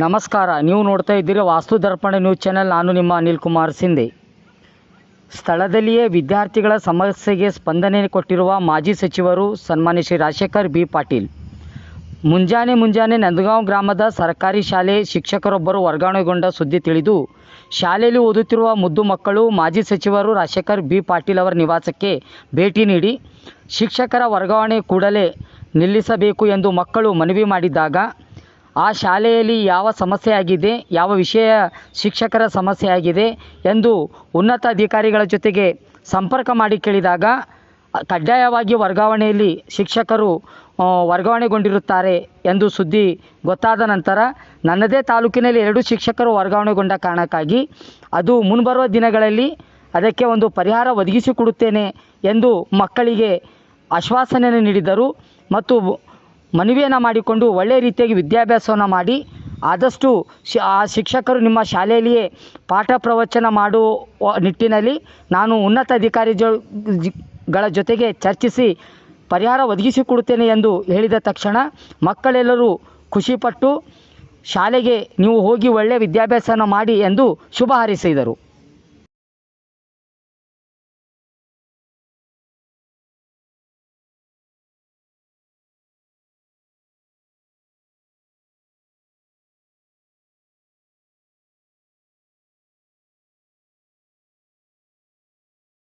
ನಮಸ್ಕಾರ. ನೀವು ನೋಡ್ತಾ ಇದ್ದೀರಿ ವಾಸ್ತು ದರ್ಪಣ ನ್ಯೂಸ್ ಚಾನೆಲ್. ನಾನು ನಿಮ್ಮ ಅನಿಲ್ ಕುಮಾರ್ ಸಿಂಧೆ. ಸ್ಥಳದಲ್ಲಿಯೇ ವಿದ್ಯಾರ್ಥಿಗಳ ಸಮಸ್ಯೆಗೆ ಸ್ಪಂದನೆ ಕೊಟ್ಟಿರುವ ಮಾಜಿ ಸಚಿವರು ಸನ್ಮಾನ್ಯ ಶ್ರೀ ರಾಜಶೇಖರ್ ಬಿ. ಪಾಟೀಲ್. ಮುಂಜಾನೆ ಮುಂಜಾನೆ ನಂದಗಾಂವ್ ಗ್ರಾಮದ ಸರ್ಕಾರಿ ಶಾಲೆ ಶಿಕ್ಷಕರೊಬ್ಬರು ವರ್ಗಾವಣೆಗೊಂಡ ಸುದ್ದಿ ತಿಳಿದು, ಶಾಲೆಯಲ್ಲಿ ಓದುತ್ತಿರುವ ಮುದ್ದು ಮಕ್ಕಳು ಮಾಜಿ ಸಚಿವರು ರಾಜಶೇಖರ್ ಬಿ. ಪಾಟೀಲ್ ಅವರ ನಿವಾಸಕ್ಕೆ ಭೇಟಿ ನೀಡಿ, ಶಿಕ್ಷಕರ ವರ್ಗಾವಣೆ ಕೂಡಲೇ ನಿಲ್ಲಿಸಬೇಕು ಎಂದು ಮಕ್ಕಳು ಮನವಿ ಮಾಡಿದ್ದಾಗ ಆ ಶಾಲೆಯಲ್ಲಿ ಯಾವ ಸಮಸ್ಯೆ ಆಗಿದೆ, ಯಾವ ವಿಷಯ ಶಿಕ್ಷಕರ ಸಮಸ್ಯೆ ಆಗಿದೆ ಎಂದು ಉನ್ನತ ಅಧಿಕಾರಿಗಳ ಜೊತೆಗೆ ಸಂಪರ್ಕ ಮಾಡಿ ಕೇಳಿದಾಗ, ಕಡ್ಡಾಯವಾಗಿ ವರ್ಗಾವಣೆಯಲ್ಲಿ ಶಿಕ್ಷಕರು ವರ್ಗಾವಣೆಗೊಂಡಿರುತ್ತಾರೆ ಎಂದು ಸುದ್ದಿ ಗೊತ್ತಾದ ನಂತರ, ನನ್ನದೇ ತಾಲೂಕಿನಲ್ಲಿ ಎರಡು ಶಿಕ್ಷಕರು ವರ್ಗಾವಣೆಗೊಂಡ ಕಾರಣಕ್ಕಾಗಿ ಅದು ಮುಂಬರುವ ದಿನಗಳಲ್ಲಿ ಅದಕ್ಕೆ ಒಂದು ಪರಿಹಾರ ಒದಗಿಸಿಕೊಡುತ್ತೇನೆ ಎಂದು ಮಕ್ಕಳಿಗೆ ಆಶ್ವಾಸನೆಯನ್ನು ನೀಡಿದರು ಮತ್ತು ಮನವಿಯನ್ನು ಮಾಡಿಕೊಂಡು ಒಳ್ಳೆಯ ರೀತಿಯಾಗಿ ವಿದ್ಯಾಭ್ಯಾಸವನ್ನು ಮಾಡಿ ಆದಷ್ಟು ಶಿ ಆ ಶಿಕ್ಷಕರು ನಿಮ್ಮ ಶಾಲೆಯಲ್ಲಿಯೇ ಪಾಠ ಪ್ರವಚನ ಮಾಡುವ ನಿಟ್ಟಿನಲ್ಲಿ ನಾನು ಉನ್ನತ ಅಧಿಕಾರಿ ಜೊ ಗಳ ಜೊತೆಗೆ ಚರ್ಚಿಸಿ ಪರಿಹಾರ ಒದಗಿಸಿಕೊಡುತ್ತೇನೆ ಎಂದು ಹೇಳಿದ ತಕ್ಷಣ ಮಕ್ಕಳೆಲ್ಲರೂ ಖುಷಿಪಟ್ಟು ಶಾಲೆಗೆ ನೀವು ಹೋಗಿ ಒಳ್ಳೆಯ ವಿದ್ಯಾಭ್ಯಾಸನ ಮಾಡಿ ಎಂದು ಶುಭ ಹಾರೈಸಿದರು.